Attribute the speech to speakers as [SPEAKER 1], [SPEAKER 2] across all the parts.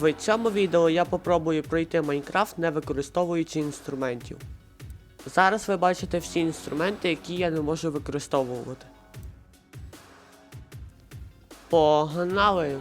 [SPEAKER 1] В цьому відео я попробую пройти Майнкрафт, не використовуючи інструментів. Зараз ви бачите всі інструменти, які я не можу використовувати. Погнали!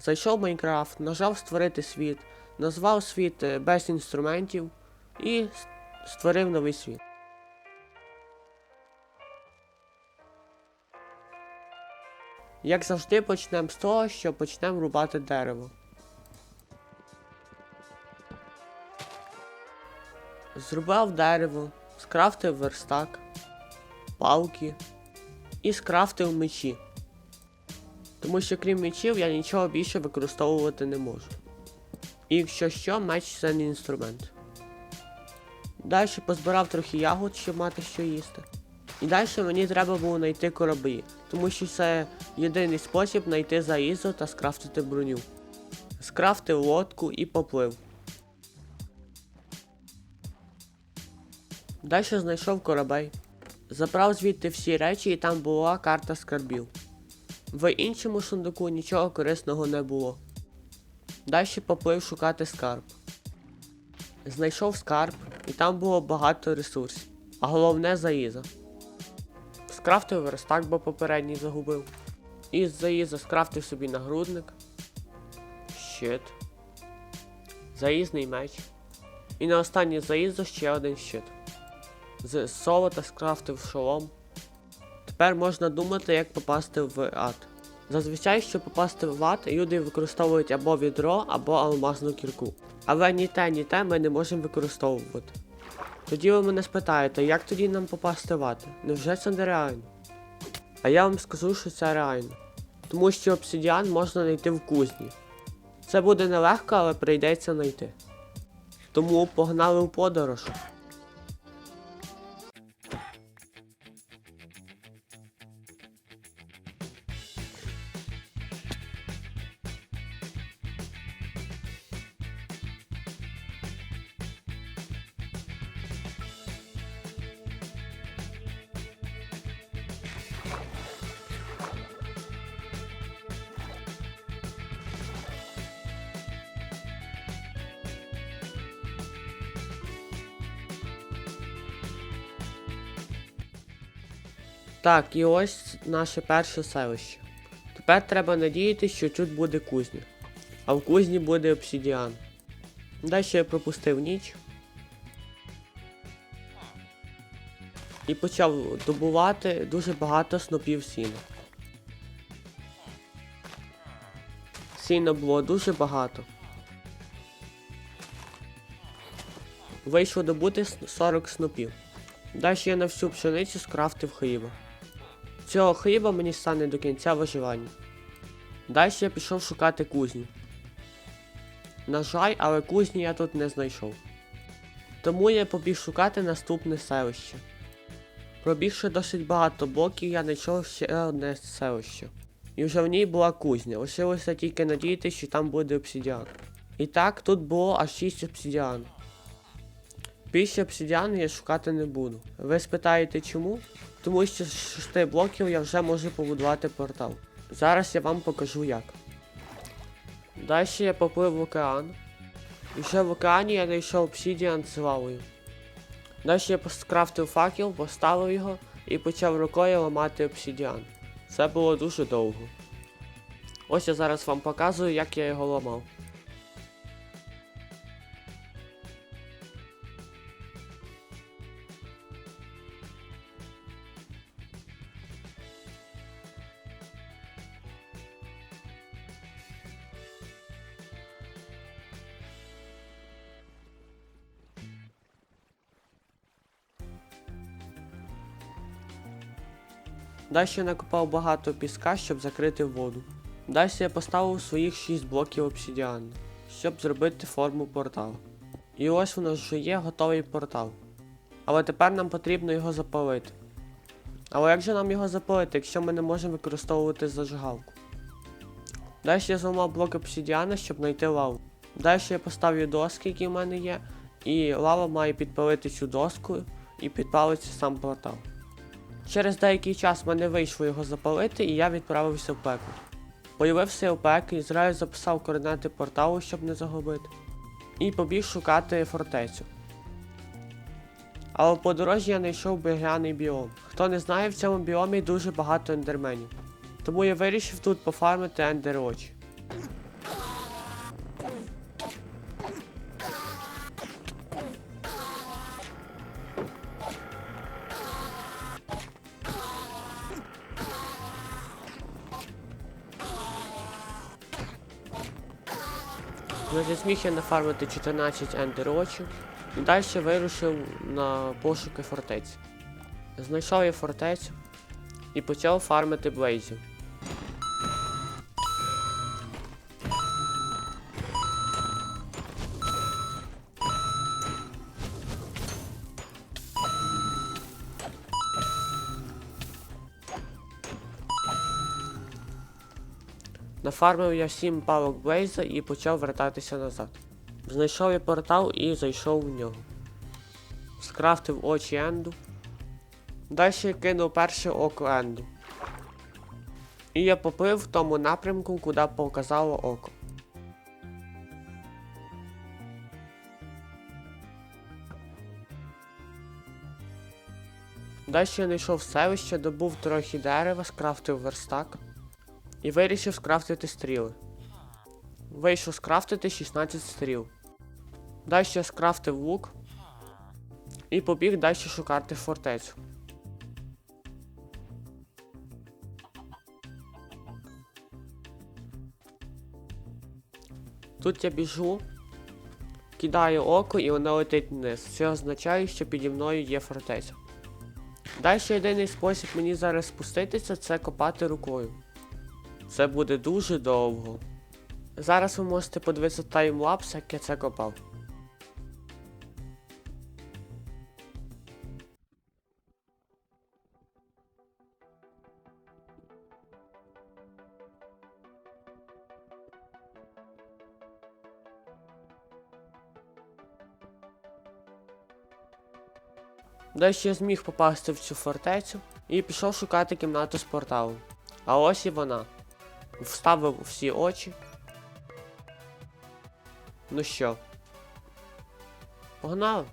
[SPEAKER 1] Зайшов в Майнкрафт, нажав створити світ, назвав світ е, без інструментів і створив новий світ. Як завжди, почнемо з того, що почнемо рубати дерево. Зрубав дерево, скрафтив верстак, палки і скрафтив мечі. Тому що крім мечів я нічого більше використовувати не можу. І якщо що, меч це не інструмент. Далі позбирав трохи ягод, щоб мати що їсти. І далі мені треба було знайти кораблі, тому що це єдиний спосіб знайти заїзду та скрафтити броню. Скрафтив лодку і поплив. Далі знайшов корабель. Забрав звідти всі речі і там була карта скарбів. В іншому сундуку нічого корисного не було. Далі поплив шукати скарб. Знайшов скарб, і там було багато ресурсів, а головне заїза. Скрафтив верстак, бо попередній загубив. Із заїза скрафтив собі нагрудник, щит, заїзний меч. І на останній заїзду ще один щит. З золота скрафтив шолом. Тепер можна думати, як попасти в ад. Зазвичай, щоб попасти в ад, люди використовують або відро, або алмазну кірку. Але ні те, ні те ми не можемо використовувати. Тоді ви мене спитаєте, як тоді нам попасти в ад? Невже це нереально? А я вам скажу, що це реально. Тому що обсидіан можна знайти в кузні. Це буде нелегко, але прийдеться знайти. Тому погнали в подорож. Так, і ось наше перше селище. Тепер треба надіятися, що тут буде кузня. А в кузні буде обсидіан. Далі я пропустив ніч. І почав добувати дуже багато снопів сіна. Сіна було дуже багато. Вийшло добути 40 снопів. Далі я на всю пшеницю скрафтив хліба. Цього хліба мені стане до кінця виживання. Далі я пішов шукати кузню. На жаль, але кузні я тут не знайшов. Тому я побіг шукати наступне селище. Пробігши досить багато блоків, я знайшов ще одне селище. І вже в ній була кузня, лишилося тільки надіятися, що там буде обсидіан. І так, тут було аж 6 обсидіан. Більше обсидіану я шукати не буду. Ви спитаєте чому? Тому що з 6 блоків я вже можу побудувати портал. Зараз я вам покажу як. Далі я поплив в океан. І вже в океані я знайшов обсидіан з лавою. Далі я скрафтив факел, поставив його і почав рукою ламати обсидіан. Це було дуже довго. Ось я зараз вам показую, як я його ламав. Далі я накопав багато піска, щоб закрити воду. Далі я поставив своїх 6 блоків обсидіану, щоб зробити форму порталу. І ось у нас вже є готовий портал. Але тепер нам потрібно його запалити. Але як же нам його запалити, якщо ми не можемо використовувати зажигалку? Далі я зламав блок обсидіана, щоб знайти лаву. Далі я поставлю доски, які в мене є, і лава має підпалити цю доску і підпалиться сам портал. Через деякий час мене вийшло його запалити, і я відправився в пекло. Появився у пеклі, зразу записав координати порталу, щоб не загубити, і побіг шукати фортецю. Але по дорожі я знайшов багряний біом. Хто не знає, в цьому біомі дуже багато ендерменів. Тому я вирішив тут пофармити ендер очі. Не зміг я нафармити 14 ендер очів і далі вирушив на пошуки фортеці. Знайшов я фортецю і почав фармити блейзів. Нафармив я 7 палок Блейза і почав вертатися назад. Знайшов я портал і зайшов в нього. Скрафтив очі Енду. Далі кинув перше око Енду. І я поплив в тому напрямку, куди показало око. Далі я знайшов селище, добув трохи дерева, скрафтив верстак і вирішив скрафтити стріли. Вийшов скрафтити 16 стріл. Далі я скрафтив лук і побіг далі шукати фортецю. Тут я біжу, кидаю око і воно летить вниз. Це означає, що піді мною є фортеця. Далі єдиний спосіб мені зараз спуститися це копати рукою. Це буде дуже довго. Зараз ви можете подивитися таймлапс, як я це копав. Я зміг попасти в цю фортецю і пішов шукати кімнату з порталом. А ось і вона. Вставив всі очі. Ну що? Погнали?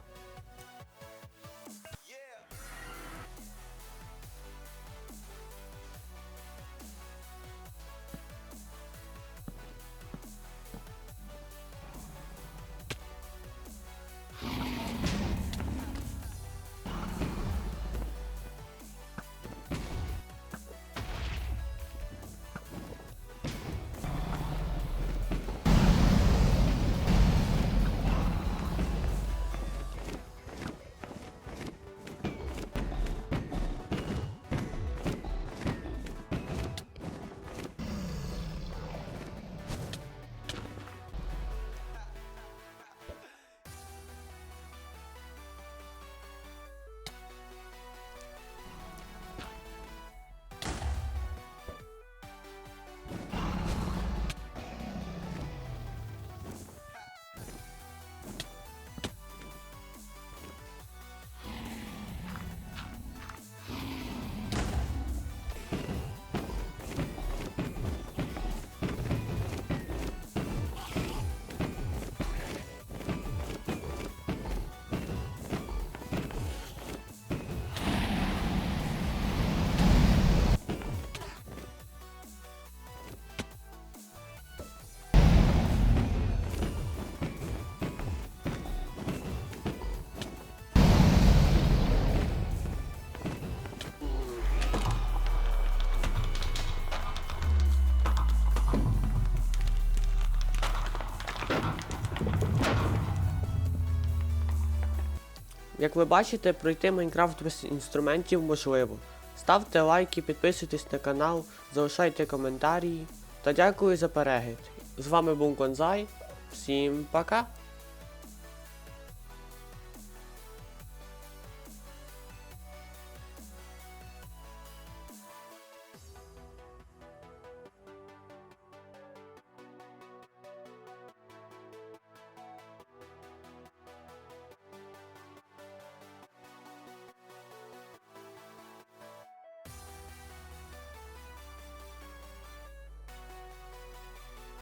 [SPEAKER 1] Як ви бачите, пройти Майнкрафт без інструментів можливо. Ставте лайки, підписуйтесь на канал, залишайте коментарі. Та дякую за перегляд. З вами був Гонзай. Всім пока!